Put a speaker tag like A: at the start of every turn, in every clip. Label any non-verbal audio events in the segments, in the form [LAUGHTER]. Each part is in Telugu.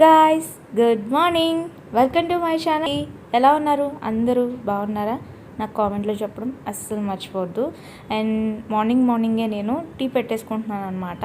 A: Guys good morning welcome to my channel ఎలా ఉన్నారు? అందరూ బాగున్నారా? నాకు కామెంట్లో చెప్పడం అస్సలు మర్చిపోవద్దు. అండ్ మార్నింగ్ మార్నింగే నేను టీ పెట్టేసుకుంటున్నాను అనమాట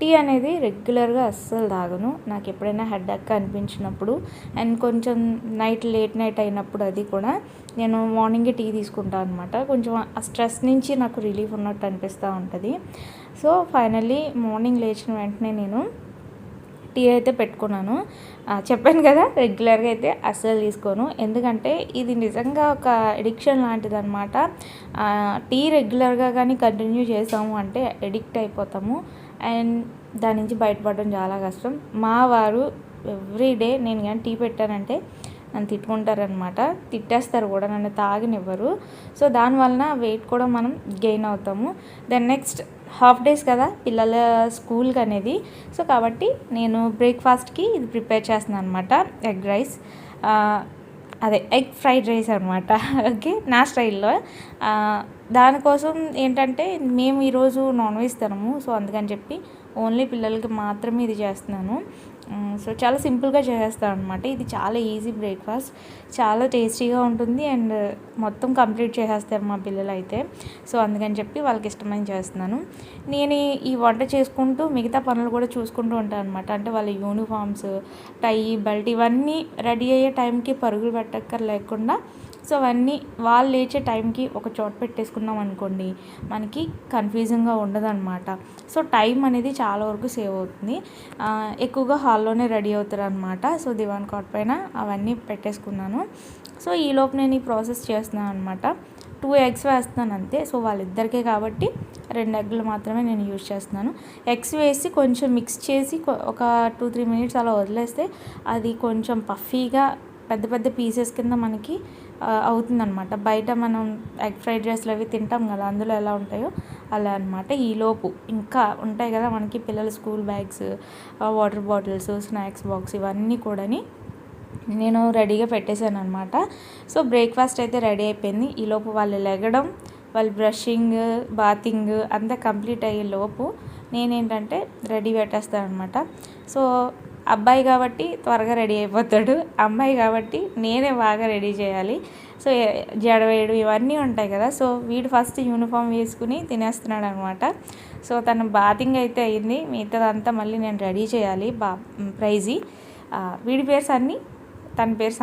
A: టీ అనేది రెగ్యులర్గా అస్సలు తాగను. నాకు ఎప్పుడైనా హెడ్ అనిపించినప్పుడు అండ్ కొంచెం నైట్ లేట్ నైట్ అయినప్పుడు అది కూడా నేను మార్నింగే టీ తీసుకుంటాను అనమాట కొంచెం ఆ స్ట్రెస్ నుంచి నాకు రిలీఫ్ ఉన్నట్టు అనిపిస్తూ ఉంటుంది. సో ఫైనల్లీ మార్నింగ్ లేచిన వెంటనే నేను టీ అయితే పెట్టుకున్నాను. చెప్పాను కదా రెగ్యులర్గా అయితే అస్సలు తీసుకోను. ఎందుకంటే ఇది నిజంగా ఒక ఎడిక్షన్ లాంటిది అనమాట టీ రెగ్యులర్గా కానీ కంటిన్యూ చేసాము అంటే ఎడిక్ట్ అయిపోతాము. అండ్ దాని నుంచి బయటపడడం చాలా కష్టం. మా వారు ఎవ్రీ డే నేను కానీ టీ పెట్టానంటే నన్ను తిట్టుకుంటారనమాట తిట్టేస్తారు కూడా నన్ను తాగనివ్వరు. సో దానివలన వెయిట్ కూడా మనం గెయిన్ అవుతాము. దెన్ నెక్స్ట్ హాఫ్ డేస్ కదా పిల్లల స్కూల్కి అనేది. సో కాబట్టి నేను బ్రేక్ఫాస్ట్కి ఇది ప్రిపేర్ చేస్తున్నాను అనమాట ఎగ్ రైస్. అదే ఎగ్ ఫ్రైడ్ రైస్ అనమాట [LAUGHS] ఓకే నా స్టైల్లో. దానికోసం ఏంటంటే మేము ఈరోజు నాన్ వెజ్ తినము. సో అందుకని చెప్పి ఓన్లీ పిల్లలకి మాత్రమే ఇది చేస్తున్నాను. సో చాలా సింపుల్గా చేసేస్తాను అనమాట ఇది చాలా ఈజీ బ్రేక్ఫాస్ట్. చాలా టేస్టీగా ఉంటుంది అండ్ మొత్తం కంప్లీట్ చేసేస్తారు మా పిల్లలు అయితే సో అందుకని చెప్పి వాళ్ళకి ఇష్టమైన చేస్తున్నాను. నేను ఈ- ఈ వంట చేసుకుంటూ మిగతా పనులు కూడా చూసుకుంటూ ఉంటాను అనమాట అంటే వాళ్ళ యూనిఫామ్స్ టై బెల్ట్ ఇవన్నీ రెడీ అయ్యే టైంకి పరుగులు పెట్టక్కర్ లేకుండా సో అవన్నీ వాళ్ళు లేచే టైంకి ఒక చోట పెట్టేసుకున్నాం అనుకోండి మనకి కన్ఫ్యూజింగ్గా ఉండదన్నమాట. సో టైం అనేది చాలా వరకు సేవ్ అవుతుంది. ఎక్కువగా హాల్లోనే రెడీ అవుతారు అనమాట సో దివాన్ కాట్ పైన అవన్నీ పెట్టేసుకున్నాను. సో ఈలోపు నేను ఈ ప్రాసెస్ చేస్తున్నాను అనమాట టూ ఎగ్స్ వేస్తున్నాను అంతే. సో వాళ్ళిద్దరికే కాబట్టి రెండు ఎగ్లు మాత్రమే నేను యూజ్ చేస్తున్నాను. ఎగ్స్ వేసి కొంచెం మిక్స్ చేసి ఒక టూ త్రీ మినిట్స్ అలా వదిలేస్తే అది కొంచెం పఫీగా పెద్ద పెద్ద పీసెస్ కింద మనకి అవుతుందనమాట బయట మనం ఎగ్ ఫ్రైడ్ రైస్లు అవి తింటాం కదా అందులో ఎలా ఉంటాయో అలా అనమాట ఈలోపు ఇంకా ఉంటాయి కదా మనకి పిల్లల school bags water bottles snacks box ఇవన్నీ కూడాని నేను రెడీగా పెట్టేశాను అనమాట సో బ్రేక్ఫాస్ట్ అయితే రెడీ అయిపోయింది. ఈలోపు వాళ్ళు లెగడం వాళ్ళు బ్రషింగ్ బాతింగ్ అంతా కంప్లీట్ అయ్యే లోపు నేనేంటంటే రెడీ పెట్టేస్తాను అనమాట సో అబ్బాయి కాబట్టి త్వరగా రెడీ అయిపోతాడు అమ్మాయి కాబట్టి నేనే బాగా రెడీ చేయాలి. సో ఏ- జడ ఇవన్నీ ఉంటాయి కదా సో వీడు ఫస్ట్ యూనిఫామ్ వేసుకుని తినేస్తున్నాడు అనమాట సో తన బాతింగ్ అయితే అయింది మిగతాదంతా మళ్ళీ నేను రెడీ చేయాలి బా ప్రైజీ. వీడి పేర్స్ అన్నీ తన పేరు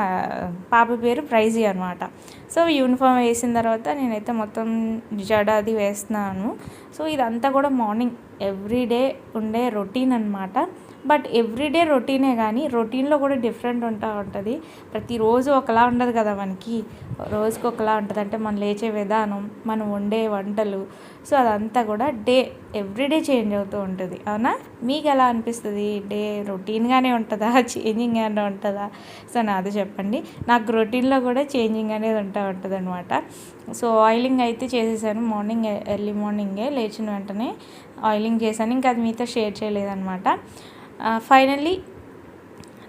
A: పాప పేరు ప్రైజీ అనమాట. సో యూనిఫామ్ వేసిన తర్వాత నేనైతే మొత్తం జడ అది వేస్తున్నాను. సో ఇదంతా కూడా మార్నింగ్ ఎవ్రీడే ఉండే రొటీన్ అనమాట. బట్ ఎవ్రీడే రొటీనే కానీ రొటీన్లో కూడా డిఫరెంట్ ఉంటా ఉంటుంది. ప్రతిరోజు ఒకలా ఉండదు కదా మనకి. రోజుకి ఒకలా ఉంటుంది. అంటే మనం లేచే విధానం మనం వండే వంటలు. సో అదంతా కూడా డే ఎవ్రీడే చేంజ్ అవుతూ ఉంటుంది. అవునా? మీకు ఎలా అనిపిస్తుంది? డే రొటీన్గానే ఉంటుందా? [LAUGHS] చేంజింగ్ చేంజింగ్గానే ఉంటుందా? సో నాది చెప్పండి. నాకు రొటీన్లో కూడా చేంజింగ్ అనేది ఉంటా ఉంటుంది అనమాట సో ఆయిలింగ్ అయితే చేసేసాను. మార్నింగ్ ఎర్లీ మార్నింగే లేచిన వెంటనే ఆయిలింగ్ చేశాను. ఇంకా అది మీతో షేర్ చేయలేదన్నమాట. ఫైనల్లీ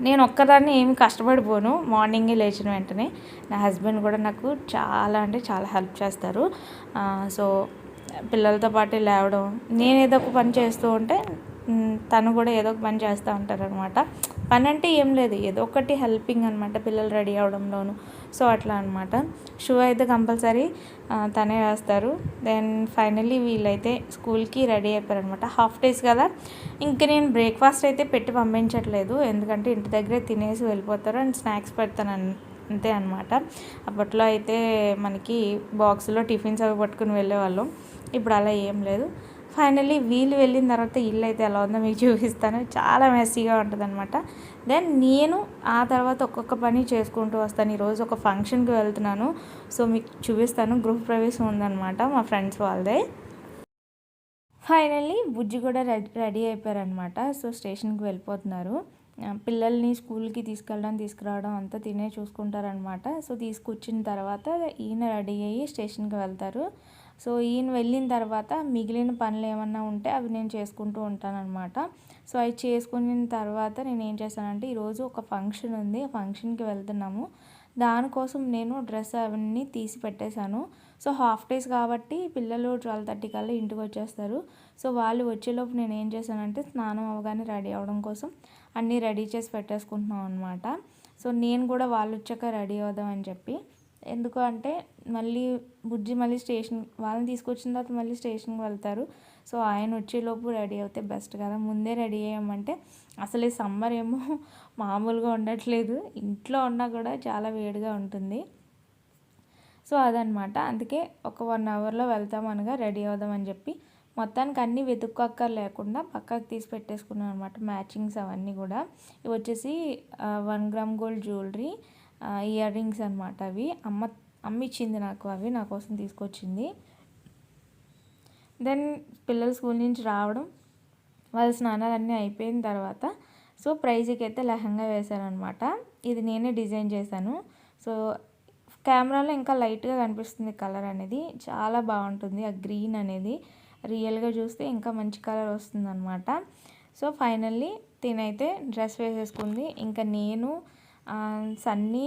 A: నేను ఒక్కదాన్ని ఏమి కష్టపడిపోను. మార్నింగే లేచిన వెంటనే నా హస్బెండ్ కూడా నాకు చాలా అంటే చాలా హెల్ప్ చేస్తారు. సో పిల్లలతో పాటు లేవడం నేను ఏదో ఒక పని చేస్తూ ఉంటే తను కూడా ఏదో ఒక పని చేస్తూ ఉంటారనమాట పని అంటే ఏం లేదు ఏదో ఒకటి హెల్పింగ్ అనమాట పిల్లలు రెడీ అవడంలోను. సో అట్లా అనమాట షూ అయితే కంపల్సరీ తనే వేస్తారు. దెన్ ఫైనల్లీ వీళ్ళైతే స్కూల్కి రెడీ అయిపోయారు అనమాట హాఫ్ డేస్ కదా. ఇంకా నేను బ్రేక్ఫాస్ట్ అయితే పెట్టి పంపించట్లేదు. ఎందుకంటే ఇంటి దగ్గరే తినేసి వెళ్ళిపోతారు అండ్ స్నాక్స్ పెడతాను అంతే అనమాట అప్పట్లో అయితే మనకి బాక్స్లో టిఫిన్స్ అవి పట్టుకుని వెళ్ళేవాళ్ళం. ఇప్పుడు అలా ఏం లేదు. ఫైనల్లీ వీళ్ళు వెళ్ళిన తర్వాత ఇల్లు అయితే ఎలా ఉందో మీకు చూపిస్తాను. చాలా మెస్సీగా ఉంటుంది అనమాట దెన్ నేను ఆ తర్వాత ఒక్కొక్క పని చేసుకుంటూ వస్తాను. ఈరోజు ఒక ఫంక్షన్కి వెళ్తున్నాను. సో మీకు చూపిస్తాను. గృహప్రవేశం ఉందన్నమాట మా ఫ్రెండ్స్ వాళ్ళదే. ఫైనల్లీ బుజ్జి కూడా రెడీ రెడీ అయిపోయారనమాట సో స్టేషన్కి వెళ్ళిపోతున్నారు. పిల్లల్ని స్కూల్కి తీసుకెళ్ళడం తీసుకురావడం అంతా తినే చూసుకుంటారనమాట సో తీసుకొచ్చిన తర్వాత ఈయన రెడీ అయ్యి స్టేషన్కి వెళ్తారు. సో ఈయన వెళ్ళిన తర్వాత మిగిలిన పనులు ఏమన్నా ఉంటే అవి నేను చేసుకుంటూ ఉంటానన్నమాట. సో అవి చేసుకున్న తర్వాత నేను ఏం చేశానంటే ఈరోజు ఒక ఫంక్షన్ ఉంది. ఆ ఫంక్షన్కి వెళ్తున్నాము. దానికోసం నేను డ్రెస్ అవన్నీ తీసి పెట్టేశాను. సో హాఫ్ డేస్ కాబట్టి పిల్లలు ట్వెల్వ్ థర్టీ కల్లా ఇంటికి వచ్చేస్తారు. సో వాళ్ళు వచ్చేలోపు నేను ఏం చేశానంటే స్నానం అవగానే రెడీ అవ్వడం కోసం అన్నీ రెడీ చేసి పెట్టేసుకుంటున్నాం అనమాట సో నేను కూడా వాళ్ళు వచ్చాక రెడీ అవుదామని చెప్పి ఎందుకు అంటే మళ్ళీ బుజ్జి మళ్ళీ స్టేషన్ వాళ్ళని తీసుకొచ్చిన తర్వాత మళ్ళీ స్టేషన్కి వెళ్తారు. సో ఆయన వచ్చేలోపు రెడీ అవుతే బెస్ట్ కదా. ముందే రెడీ అయ్యామంటే అసలు ఈ సమ్మర్ ఏమో [LAUGHS] మామూలుగా ఉండట్లేదు. ఇంట్లో ఉన్నా కూడా చాలా వేడిగా ఉంటుంది. సో అదనమాట అందుకే ఒక వన్ అవర్లో వెళ్తాం అనగా రెడీ అవుదామని చెప్పి మొత్తానికి అన్నీ వెతుక్కోక్కర్ లేకుండా పక్కకు తీసి పెట్టేసుకున్నాను అనమాట మ్యాచింగ్స్ అవన్నీ కూడా. ఇవి వచ్చేసి one gram gold jewellery ear rings అనమాట అవి. అమ్మ అమ్మ ఇచ్చింది నాకు అవి నా కోసం తీసుకొచ్చింది. దెన్ పిల్లలు స్కూల్ నుంచి రావడం వాళ్ళ స్నానాలన్నీ అయిపోయిన తర్వాత సో ప్రైజ్కి అయితే లెహంగా వేశారనమాట ఇది నేనే డిజైన్ చేశాను. సో కెమెరాలో ఇంకా లైట్గా కనిపిస్తుంది కలర్ అనేది. చాలా బాగుంటుంది ఆ గ్రీన్ అనేది. రియల్గా చూస్తే ఇంకా మంచి కలర్ వస్తుంది అనమాట సో ఫైనల్లీ తినైతే డ్రెస్ వేసేసుకుంది. ఇంకా నేను సన్నీ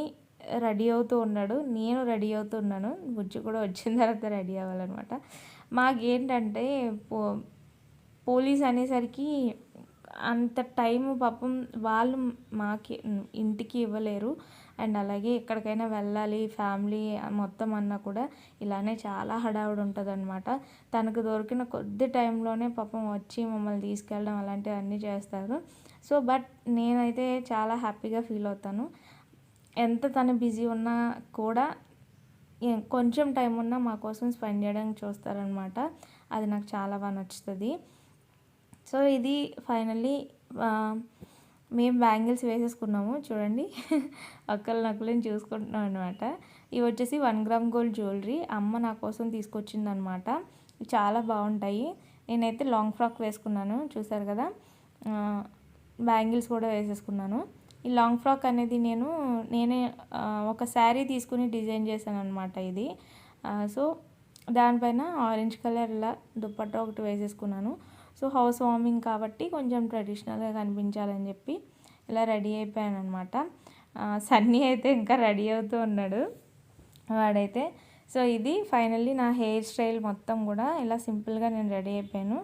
A: రెడీ అవుతూ ఉన్నాడు. నేను రెడీ అవుతున్నాను బుజ్జి కూడా వచ్చిన తర్వాత రెడీ అవ్వాలన్నమాట. మాకేంటంటే పో పోలీస్ అనేసరికి అంత టైం పాపం వాళ్ళు మాకి ఇంటికి ఇవ్వలేరు. అండ్ అలాగే ఎక్కడికైనా వెళ్ళాలి ఫ్యామిలీ మొత్తం అన్నా కూడా ఇలానే చాలా హడావుడి ఉంటుంది అనమాట తనకు దొరికిన కొద్ది టైంలోనే పాపం వచ్చి మమ్మల్ని తీసుకెళ్ళడం అలాంటివన్నీ చేస్తారు. సో బట్ నేనైతే చాలా హ్యాపీగా ఫీల్ అవుతాను. ఎంత తను బిజీ ఉన్నా కూడా కొంచెం టైం ఉన్నా మా కోసం స్పెండ్ చేయడానికి చూస్తారనమాట అది నాకు చాలా బాగా నచ్చుతుంది. సో ఇది ఫైనల్లీ మేము బ్యాంగిల్స్ వేసేసుకున్నాము చూడండి. అక్కలు నక్కులని చూసుకుంటున్నాం అనమాట ఇవి వచ్చేసి వన్ గ్రామ్ గోల్డ్ జ్యువెలరీ. అమ్మ నా కోసం తీసుకొచ్చింది అనమాట చాలా బాగుంటాయి. నేనైతే లాంగ్ ఫ్రాక్ వేసుకున్నాను చూసారు కదా. బ్యాంగిల్స్ కూడా వేసేసుకున్నాను. ఈ లాంగ్ ఫ్రాక్ అనేది నేను నేనే ఒక శారీ తీసుకుని డిజైన్ చేశాను అనమాట ఇది సో దానిపైన ఆరెంజ్ కలర్ ఇలా దుప్పట్ట ఒకటి వేసేసుకున్నాను. సో హౌస్ వార్మింగ్ కాబట్టి కొంచెం ట్రెడిషనల్గా కనిపించాలని చెప్పి ఇలా రెడీ అయిపోయాను అనమాట సన్నీ అయితే ఇంకా రెడీ అవుతూ ఉన్నాడు. వాడైతే సో ఇది ఫైనల్లీ నా హెయిర్ స్టైల్ మొత్తం కూడా ఇలా సింపుల్గా నేను రెడీ అయిపోయాను.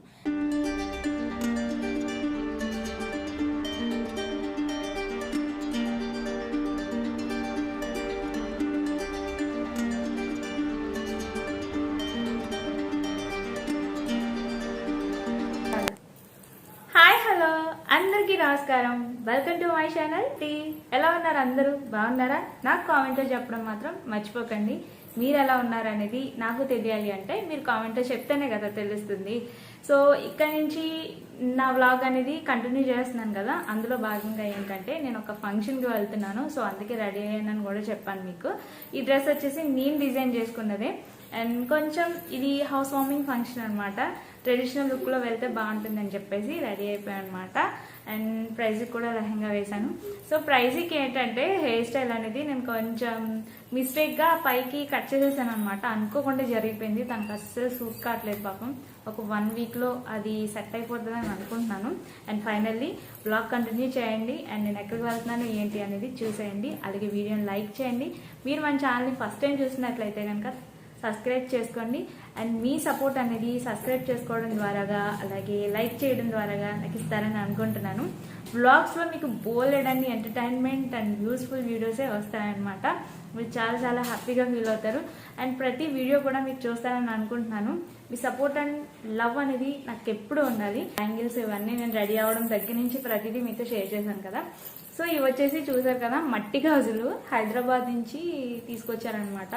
A: అందరికీ నమస్కారం. వెల్కమ్ టు మై ఛానల్ టీ ఎలా ఉన్నారు అందరూ? బాగున్నారా? నాకు కామెంట్లో చెప్పడం మాత్రం మర్చిపోకండి. మీరు ఎలా ఉన్నారనేది నాకు తెలియాలి అంటే మీరు కామెంట్లో చెప్తేనే కదా తెలుస్తుంది. సో ఇక్కడ నుంచి నా వ్లాగ్ అనేది కంటిన్యూ చేస్తున్నాను కదా. అందులో భాగంగా ఏంటంటే నేను ఒక ఫంక్షన్కి వెళ్తున్నాను. సో అందుకే రెడీ అయ్యానని కూడా చెప్పాను మీకు. ఈ డ్రెస్ వచ్చేసి నేను డిజైన్ చేసుకున్నదే. అండ్ కొంచెం ఇది హౌస్ వార్మింగ్ ఫంక్షన్ అనమాట ట్రెడిషనల్ లుక్లో వెళ్తే బాగుంటుందని చెప్పేసి రెడీ అయిపోయాను అనమాట అండ్ ప్రైజ్కి కూడా లెహంగా వేశాను. సో ప్రైజ్కి ఏంటంటే హెయిర్ స్టైల్ అనేది నేను కొంచెం మిస్టేక్గా పైకి కట్ చేసేసాను అనమాట అనుకోకుండా జరిగిపోయింది. తనకు అస్సలు సూట్ కావట్లేదు పాపం. ఒక వన్ వీక్లో అది సెట్ అయిపోతుందని అనుకుంటున్నాను. అండ్ ఫైనల్లీ బ్లాగ్ కంటిన్యూ చేయండి. అండ్ నేను ఎక్కడికి వెళ్తున్నాను ఏంటి అనేది చూసేయండి. అలాగే వీడియోని లైక్ చేయండి. మీరు మన ఛానల్ని ఫస్ట్ టైం చూసినట్లయితే కనుక సబ్స్క్రైబ్ చేసుకోండి. అండ్ మీ సపోర్ట్ అనేది సబ్స్క్రైబ్ చేసుకోవడం ద్వారాగా అలాగే లైక్ చేయడం ద్వారాగా నాకు ఇస్తారని అనుకుంటున్నాను. బ్లాగ్స్లో మీకు బోలెడ్ ఎంటర్టైన్మెంట్ అండ్ యూస్ఫుల్ వీడియోసే వస్తాయన్నమాట. మీరు చాలా చాలా హ్యాపీగా ఫీల్ అవుతారు. అండ్ ప్రతి వీడియో కూడా మీకు చూస్తారని అనుకుంటున్నాను. మీ సపోర్ట్ అండ్ లవ్ అనేది నాకు ఎప్పుడు ఉండాలి. యాంగిల్స్ ఇవన్నీ నేను రెడీ అవ్వడం దగ్గర నుంచి ప్రతిదీ మీతో షేర్ చేశాను కదా. సో ఇవి వచ్చేసి చూసారు కదా మట్టి గాజులు హైదరాబాద్ నుంచి తీసుకొచ్చారనమాట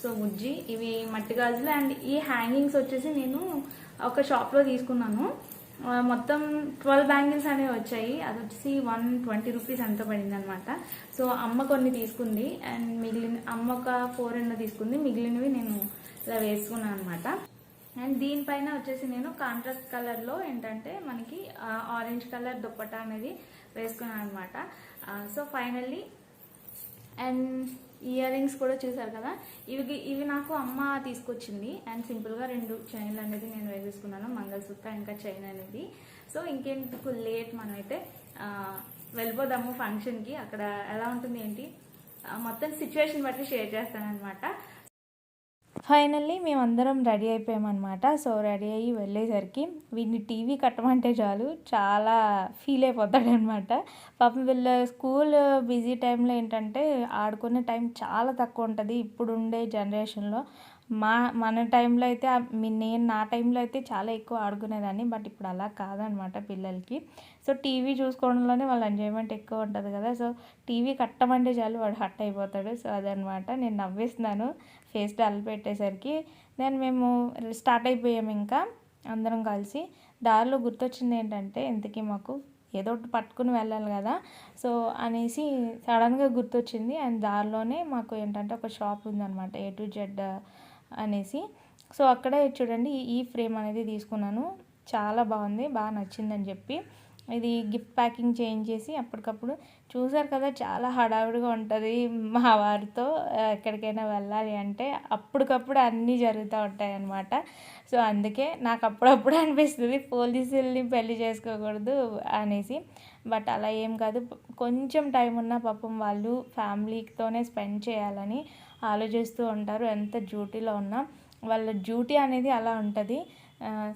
A: సో ముజ్జి ఇవి మట్టి గాజులు అండ్ ఈ హ్యాంగింగ్స్ వచ్చేసి నేను ఒక షాప్లో తీసుకున్నాను. మొత్తం ట్వెల్వ్ బ్యాంగిల్స్ అనేవి వచ్చాయి. అది వచ్చేసి వన్ ట్వంటీ రూపీస్ ఎంత పడింది అనమాట సో అమ్మ కొన్ని తీసుకుంది అండ్ మిగిలిన అమ్మ ఒక ఫోర్ హండ్రెడ్ తీసుకుంది. మిగిలినవి నేను ఇలా వేసుకున్నాను అనమాట అండ్ దీనిపైన వచ్చేసి నేను కాంట్రాస్ట్ కలర్లో ఏంటంటే మనకి ఆరెంజ్ కలర్ దుప్పటా అనేది వేసుకున్నాను అనమాట so finally and ear rings కూడా చూసారు కదా? ఇవి ఇవి నాకు అమ్మ తీసుకొచ్చింది. అండ్ సింపుల్గా రెండు చైన్లు అనేది నేను వేసేసుకున్నాను. మంగళసూత్ర ఇంకా చైన్ అనేది. సో ఇంకెందుకు లేట్ మనమైతే వెళ్ళిపోదాము ఫంక్షన్కి అక్కడ ఎలా ఉంటుంది ఏంటి? మొత్తం సిచ్యువేషన్ బట్టి షేర్ చేస్తాను అనమాట ఫైనల్లీ మేమందరం రెడీ అయిపోయామన్నమాట. సో రెడీ అయ్యి వెళ్ళేసరికి వీడిని టీవీ కట్టమంటే చాలు చాలా ఫీల్ అయిపోతాడనమాట పాపం వీళ్ళ స్కూల్ బిజీ టైంలో ఏంటంటే ఆడుకునే టైం చాలా తక్కువ ఉంటుంది. ఇప్పుడుండే జనరేషన్లో మా మన టైంలో అయితే నేను నా టైంలో అయితే చాలా ఎక్కువ ఆడుకునేదాన్ని బట్ ఇప్పుడు అలా కాదనమాట పిల్లలకి. సో టీవీ చూసుకోవడంలోనే వాళ్ళ ఎంజాయ్మెంట్ ఎక్కువ ఉంటుంది కదా. సో టీవీ కట్టమంటే చాలు వాడు హట్ అయిపోతాడు. సో అదనమాట. నేను నవ్విస్తున్నాను. ఫేస్ డల్ పెట్టేసరికి. దెన్ మేము స్టార్ట్ అయిపోయాము ఇంకా. అందరం కలిసి. దారిలో గుర్తొచ్చింది ఏంటంటే ఇంతకీ మాకు ఏదో ఒకటి పట్టుకుని వెళ్ళాలి కదా. సో అనేసి సడన్గా గుర్తొచ్చింది. అండ్ దారిలోనే మాకు ఏంటంటే ఒక షాప్ ఉందన్నమాట ఏ టు జెడ్ అనేసి. సో అక్కడే చూడండి ఈ ఫ్రేమ్ అనేది తీసుకున్నాను. చాలా బాగుంది బాగా నచ్చిందని చెప్పి. ఇది గిఫ్ట్ ప్యాకింగ్ చేయించేసి అప్పటికప్పుడు చూసారు కదా చాలా హడావిడిగా ఉంటుంది మా వారితో ఎక్కడికైనా వెళ్ళాలి అంటే అప్పటికప్పుడు అన్నీ జరుగుతూ ఉంటాయి అన్నమాట. సో అందుకే నాకు అప్పుడప్పుడు [LAUGHS] అనిపిస్తుంది పోలీసుల్ని పెళ్ళి చేసుకోకూడదు అనేసి. బట్ అలా ఏం కాదు కొంచెం టైం ఉన్న పాపం వాళ్ళు ఫ్యామిలీతోనే స్పెండ్ చేయాలని ఆలోచిస్తూ ఉంటారు ఎంత డ్యూటీలో ఉన్నా. వాళ్ళ డ్యూటీ అనేది అలా ఉంటుంది.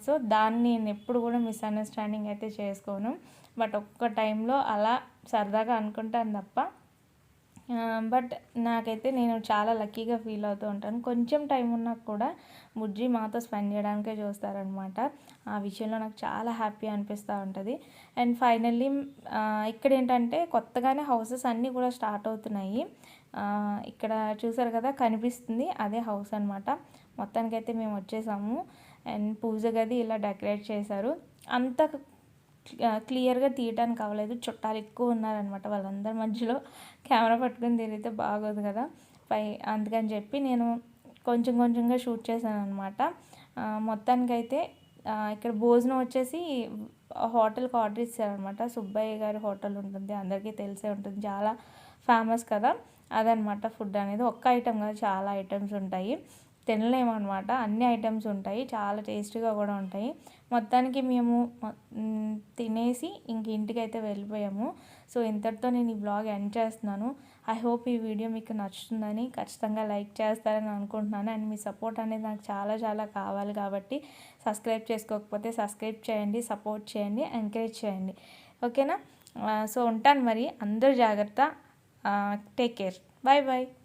A: సో దాన్ని నేను ఎప్పుడు కూడా మిస్అండర్స్టాండింగ్ అయితే చేసుకోను. బట్ ఒక్క టైంలో అలా సరదాగా అనుకుంటాను తప్ప బట్ నాకైతే నేను చాలా లక్కీగా ఫీల్ అవుతూ ఉంటాను. కొంచెం టైం ఉన్నా కూడా బుజ్జి మాతో స్పెండ్ చేయడానికే చూస్తారనమాట. ఆ విషయంలో నాకు చాలా హ్యాపీ అనిపిస్తూ ఉంటుంది. అండ్ ఫైనల్లీ ఇక్కడ ఏంటంటే కొత్తగానే హౌసెస్ అన్నీ కూడా స్టార్ట్ అవుతున్నాయి. ఇక్కడ చూసారు కదా కనిపిస్తుంది. అదే హౌస్ అనమాట మొత్తానికైతే మేము వచ్చేసాము. అండ్ పూజ గది ఇలా డెకరేట్ చేశారు. అంత క్లియర్గా తీయటానికి అవ్వలేదు చుట్టాలు ఎక్కువ ఉన్నారనమాట వాళ్ళందరి మధ్యలో. కెమెరా పట్టుకుని తిరిగితే బాగోదు కదా. పై అందుకని చెప్పి నేను కొంచెం కొంచెంగా షూట్ చేశాను అనమాట మొత్తానికైతే ఇక్కడ భోజనం వచ్చేసి హోటల్కి ఆర్డర్ ఇచ్చారనమాట సుబ్బయ్య గారి హోటల్ ఉంటుంది. అందరికీ తెలిసే ఉంటుంది. చాలా ఫేమస్ కదా. అదనమాట ఫుడ్ అనేది. ఒక్క ఐటెం కాదు చాలా ఐటమ్స్ ఉంటాయి. తినలేము అనమాట అన్ని ఐటమ్స్ ఉంటాయి. చాలా టేస్టీగా కూడా ఉంటాయి. మొత్తానికి మేము తినేసి ఇంక ఇంటికి అయితే వెళ్ళిపోయాము. సో ఇంతటితో నేను ఈ బ్లాగ్ ఎండ్ చేస్తున్నాను. ఐ హోప్ ఈ వీడియో మీకు నచ్చుతుందని ఖచ్చితంగా లైక్ చేస్తారని అనుకుంటున్నాను. అండ్ మీ సపోర్ట్ అనేది నాకు చాలా చాలా కావాలి కాబట్టి సబ్స్క్రైబ్ చేసుకోకపోతే సబ్స్క్రైబ్ చేయండి సపోర్ట్ చేయండి ఎంకరేజ్ చేయండి. ఓకేనా? సో ఉంటాను మరి. అందరూ జాగ్రత్త. Uh, take care. Bye bye.